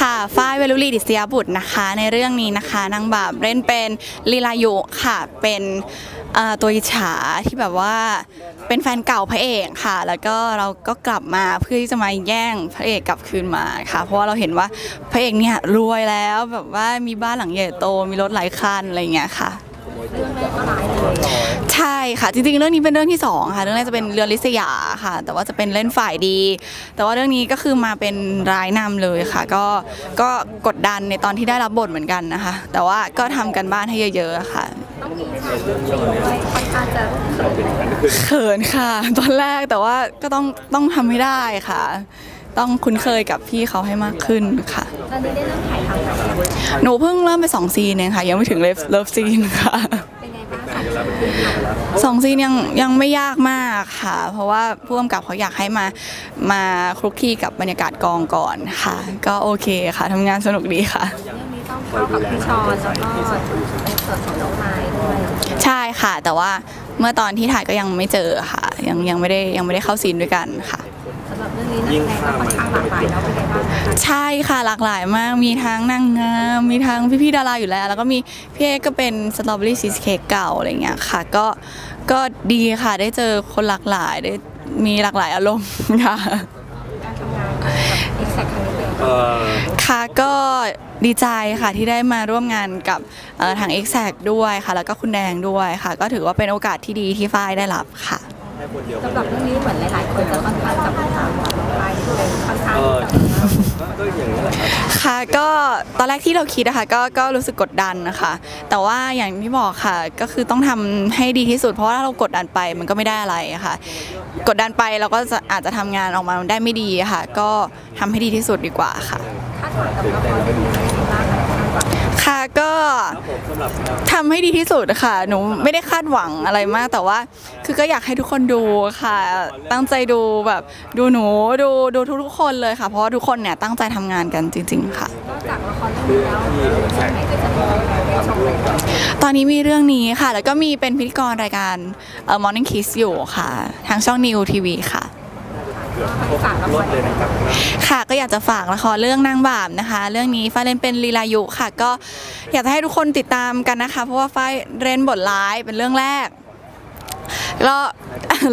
ค่ะ ฝ้ายเวลุลีดิศยาบุตรนะคะ ในเรื่องนี้นะคะ นางแบบเล่นเป็นลีลายุค่ะ เป็นตัวอิจฉาที่แบบว่าเป็นแฟนเก่าพระเอกค่ะ แล้วก็เราก็กลับมาเพื่อที่จะมาแย่งพระเอกกลับคืนมาค่ะ เพราะว่าเราเห็นว่าพระเอกเนี่ยรวยแล้วแบบว่ามีบ้านหลังใหญ่โตมีรถหลายคันอะไรอย่างเงี้ยค่ะ ใช่ค่ะจริงๆ เรื่องนี้เป็นเรื่องที่สองค่ะเรื่องแรกจะเป็นเรือนลิศยาค่ะ แต่ว่าจะเป็นเล่นฝ่ายดี แต่ว่าเรื่องนี้ก็คือมาเป็นร้ายนำเลยค่ะ ก็ก็กดดันในตอนที่ได้รับบทเหมือนกันนะคะ แต่ว่าก็ทำกันบ้านให้เยอะๆค่ะต้องมีฉากจริงด้วยค่อนข้างจะเขินเขินค่ะ ตอนแรกแต่ว่าก็ต้องต้องทำให้ได้ค่ะ ต้องคุ้นเคยกับพี่เขาให้มากขึ้นค่ะตอนนี้ได้เริ่มถ่ายทำแล้วหนูเพิ่งเริ่มไปสองซีนเองค่ะ ยังไม่ถึงเลิฟเลิฟซีนค่ะเป็นไงบ้างคะสองซีนยังยังไม่ยากมากค่ะ เพราะว่าผู้กำกับเขาอยากให้มามาคลุกคลีกับบรรยากาศกองก่อนค่ะ ก็โอเคค่ะทำงานสนุกดีค่ะเรื่องนี้ต้องเข้ากับพี่ชอนแล้วก็ในส่วนของน้องไม้ด้วยใช่ค่ะ แต่ว่าเมื่อตอนที่ถ่ายก็ยังไม่เจอค่ะ ยังยังไม่ได้ยังไม่ได้เข้าซีนด้วยกันค่ะ สำหรับเรื่องนี้นักแสดงก็ค่อนข้างหลากหลายเนาะเป็นไงบ้างคะใช่ค่ะหลากหลายมาก มีทั้งนางงามมีทั้งพี่ๆดาราอยู่แล้ว แล้วก็มีพี่เอกก็เป็นสตรอเบอรี่ชีสเค้กเก่าอะไรเงี้ยค่ะ ก็ก็ดีค่ะได้เจอคนหลากหลายได้มีหลากหลายอารมณ์ค่ะ การทำงานกับอีกแซคครั้งนี้เป็นไงเอบ้างอค่ะก็ดีใจค่ะที่ได้มาร่วมงานกับเอ่อทาง e x a c t ด้วยค่ะ แล้วก็คุณแดงด้วยค่ะ ก็ถือว่าเป็นโอกาสที่ดีที่ฝ้ายได้รับค่ะ ให้คนเดียวสำหรับเรื่องนี้เหมือนหลายๆคนจะค่อนข้างจับตามองน้องไม้ที่เป็นค่อนข้างเออจะก็ก็อย่างนี้แหละครับค่ะก็ตอนแรกที่เราคิดนะคะก็ก็รู้สึกกดดันนะคะ แต่ว่าอย่างที่บอกค่ะก็คือต้องทำให้ดีที่สุด เพราะว่าถ้าเรากดดันไปมันก็ไม่ได้อะไรอะค่ะ กดดันไปเราก็จะอาจจะทำงานออกมาได้ไม่ดีอะค่ะ ก็ทำให้ดีที่สุดดีกว่าค่ะคาดหวังกับละครเรื่องนี้เป็นยังไงบ้างคะ ค่ะก็ ครับผมสำหรับ ทำให้ดีที่สุดค่ะ หนูไม่ได้คาดหวังอะไรมาก แต่ว่า คือก็อยากให้ทุกคนดูค่ะ ตั้งใจดูแบบดูหนูดูดูทุกๆคนเลยค่ะ เพราะว่าทุกคนเนี่ยตั้งใจทำงานกันจริง ๆ ค่ะนอกจากละครเรื่องนี้แล้วตอนนี้มีเรื่องนี้ค่ะ แล้วก็มีเป็นพิธีกรรายการ Morning Kiss อยู่ค่ะ ทางช่อง New TV ค่ะ กือบครรถเลยนะครับ ค่ะก็อยากจะฝากละครเรื่องนางบาปนะคะ เรื่องนี้ฟ้าเล่นเป็นลีลายุค่ะ ก็อยากจะให้ทุกคนติดตามกันนะคะ เพราะว่าฟ้าเล่นบทร้ายเป็นเรื่องแรกแล้ว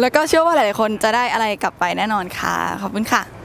แล้วก็เชื่อว่าหลายๆคนจะได้อะไรกลับไปแน่นอนค่ะ ขอบคุณค่ะ